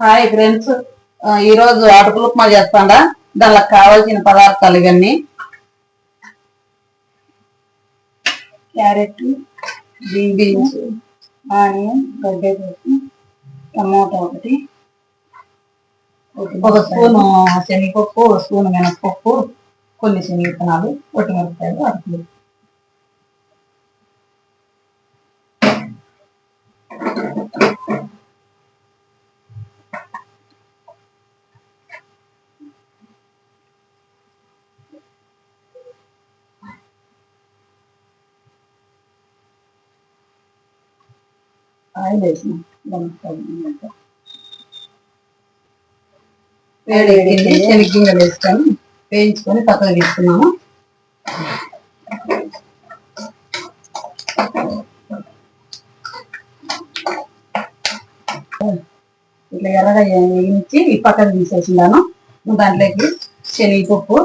Hi friends. ఈ రోజు అటుకులు ఉప్మా చేస్తాడా దానికి కావాల్సిన పదార్థాలు ఇవన్నీ. క్యారెట్ బీన్స్ ఆనియన్ గడ్డకోసి టమోటా ఒకటి. ఒక స్పూను శనగపప్పు ఒక స్పూన్ మినపప్పు కొన్ని శనగ విత్తనాలు ఒట్టి మిరపకాయలు అటుకులు ఆయిల్ వేసిన వేడి వేడి శనగ్గింజలు వేసుకొని వేయించుకొని పక్కన తీసుకున్నాము ఇట్లా ఎర్రగా వేయించి ఈ పక్కన తీసేసినాను దాంట్లోకి శనగపప్పు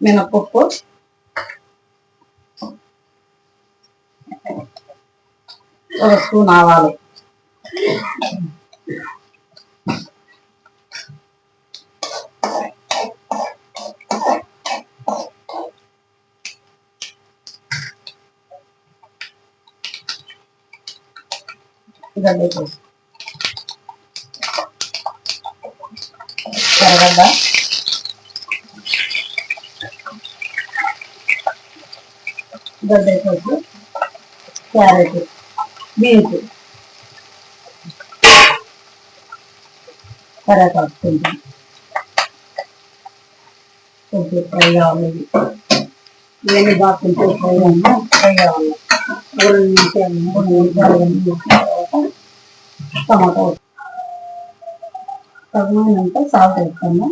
మినపప్పు ఒక స్పూన్ ఆవాలు గడ్డ ఎర్రగడ్డ గడ్డ క్యారెట్. బీన్స్ కరేపాకు కొంచెం కొంచెం ఫ్రై కావాలి ఇవి. ఇవన్నీ బాగా కొంచెం ఫ్రై అన్నా ఫ్రై కావాలి మూడు నిమిషాలు మూడు నిమిషాలు ఎన్ని నిమిషాల తర్వాత టమాటా తగినంత సాల్ట్ వేస్తాము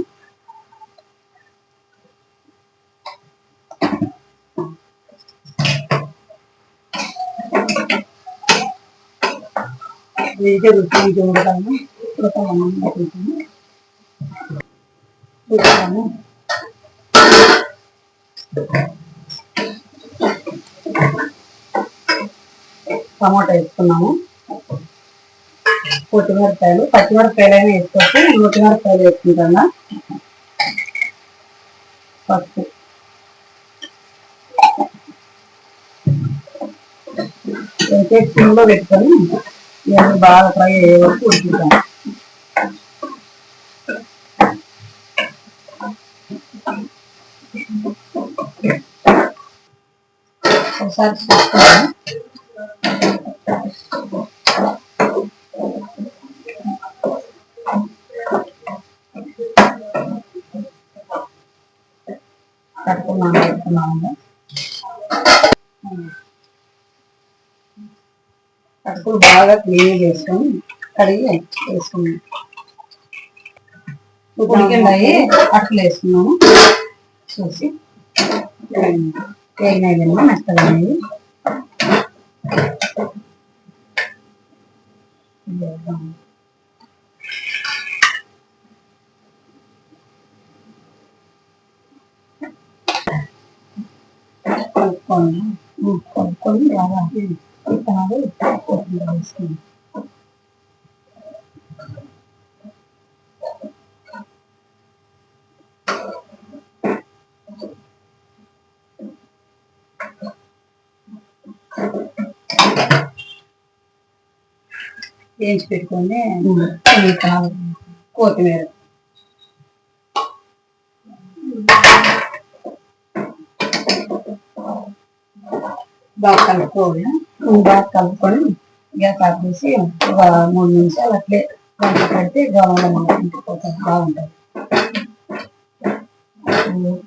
వెజిటేబుల్స్ కొంచెం ఉడకాము ఉడకాము టమాటా వేసుకున్నాము. కొత్తిమిరపకాయలు పచ్చిమిరపకాయలు వేసుకోవచ్చు. నేను కొత్తిమిరపకాయలు వేసుకుంటాను? పసుపు. అయితే సిమ్లో పెట్టుకొని ఇవన్నీ బాగా ఫ్రై అయ్యే వరకు ఉడికిస్తాను ఒకసారి చూసుకున్నాను కట్టుకున్నాను పెట్టుకున్నాను అటుకులు బాగా క్లీన్ చేసుకొని కడిగి వేసుకున్నాను ఉడికిండాయి అట్లు వేసుకున్నాము చూసి వేగినాయి మెత్తగా అనేవి కలుపుకొని కలుపుకొని బాగా విత్తనాలు కొత్తిమీర వేసుకుని వేయించి పెట్టుకొని విత్తనాలు కొత్తిమీర. బాగా కలుపుకోవాలి. బాగా కలుపుకొని గ్యాస్ ఆఫ్ చేసి ఒక మూడు నిమిషాలు అట్లే కొంచెం పెడితే గవర్నమెంట్ మనకి పోతుంది బాగుంటుంది.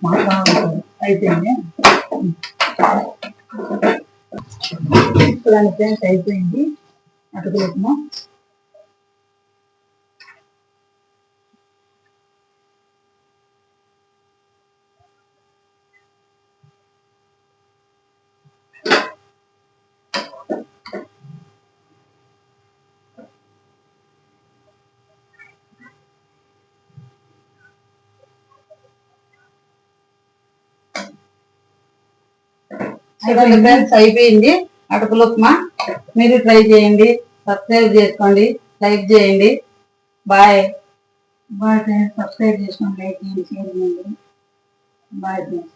బాగుంటుంది అయిపోయింది? ఇప్పుడు ఫ్రెండ్స్ అయిపోయింది అటుకులు ఉప్మా చూడండి ఫ్రెండ్స్ అయిపోయింది. అటుకులు ఉప్మా. మీరు ట్రై చేయండి. సబ్స్క్రైబ్ చేసుకోండి. లైక్ చేయండి. బాయ్ బాయ్ ఫ్రెండ్స్ సబ్స్క్రైబ్ చేసుకోండి. లైక్ చేయండి. షేర్ చేయండి బాయ్ ఫ్రెండ్స్